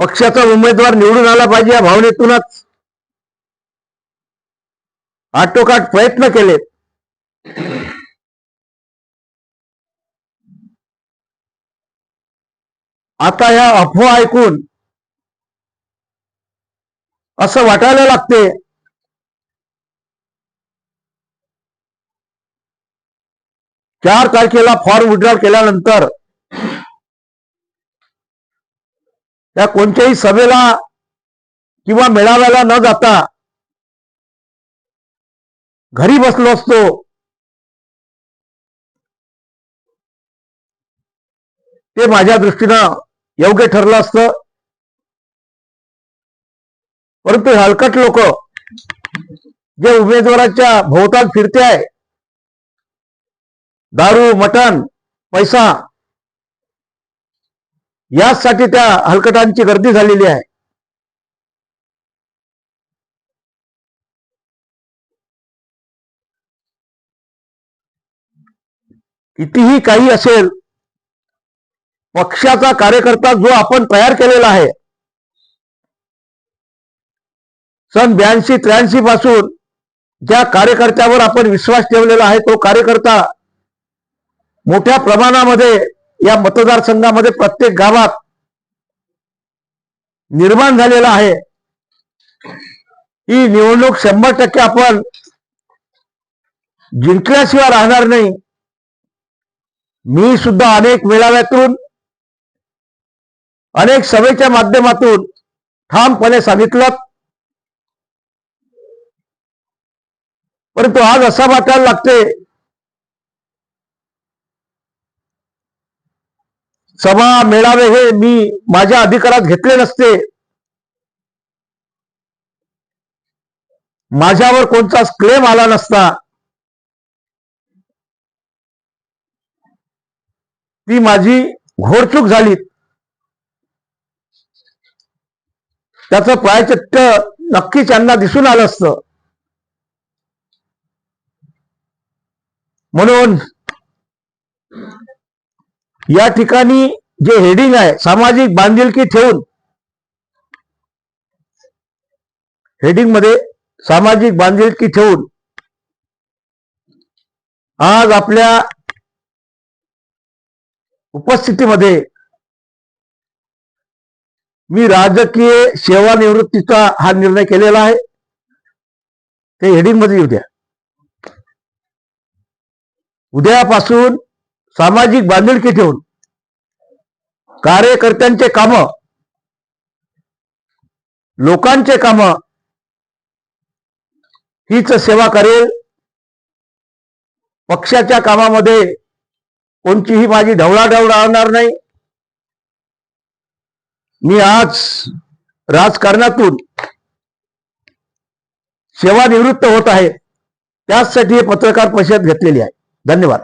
पक्षाचा उमेदवार निवडून आला पाहिजे या भावनेतूनच. आटोकाट प्रयत्न केले. आता या अफवा ऐकून असं वाटायला लागते चार तारखेला फॉर्म विड्रॉल केल्यानंतर त्या कोणत्याही सभेला किंवा मेळाव्याला न जाता घरी बसलो असतो. ते माझ्या दृष्टीनं योग्य ठरलं असतं. परंतु हलकट लोक जे उमेदवाराच्या भोवताल फिरते आहे दारू मटण पैसा. याचसाठी त्या हलकटांची गर्दी झालेली आहे. कितीही काही असेल पक्षाचा कार्यकर्ता जो आपण तयार केलेला आहे सन ब्याऐंशी त्र्याऐंशी पासून ज्या कार्यकर्त्यावर आपण विश्वास ठेवलेला आहे तो कार्यकर्ता मोठ्या प्रमाणामध्ये या मतदारसंघामध्ये प्रत्येक गावात निर्माण झालेला आहे. ही निवडणूक शंभर टक्के आपण जिंकल्याशिवाय राहणार नाही. मी सुद्धा अनेक मेळाव्यातून अनेक सभेच्या माध्यमातून ठामपणे सांगितलं. परंतु आज असा वाटायला लागते सभा मेळावे हे मी माझ्या अधिकारात घेतले नसते. माझ्यावर कोणताच क्लेम आला नसता. ती माझी घोडचूक झाली. त्याचं प्रायचित्य नक्कीच यांना दिसून आलं असतं. म्हणून या ठिकाणी जे हेडिंग आहे सामाजिक बांधिलकी ठेवून हेडिंगमध्ये सामाजिक बांधिलकी ठेवून आज आपल्या उपस्थितीमध्ये मी राजकीय सेवानिवृत्तीचा हा निर्णय केलेला आहे. ते हेडिंगमध्ये येऊ द्या. उद्यापासून सामाजिक बांधिलकी ठेवून कार्यकर्त्यांचे काम लोकांचे काम हीच सेवा करेल. पक्षाच्या कामामध्ये कोणतीही माझी ढवळाढवळ राहणार नाही. मी आज राजकारणातून सेवानिवृत्त होत आहे. त्याचसाठी हे पत्रकार परिषद घेतलेली आहे. धन्यवाद.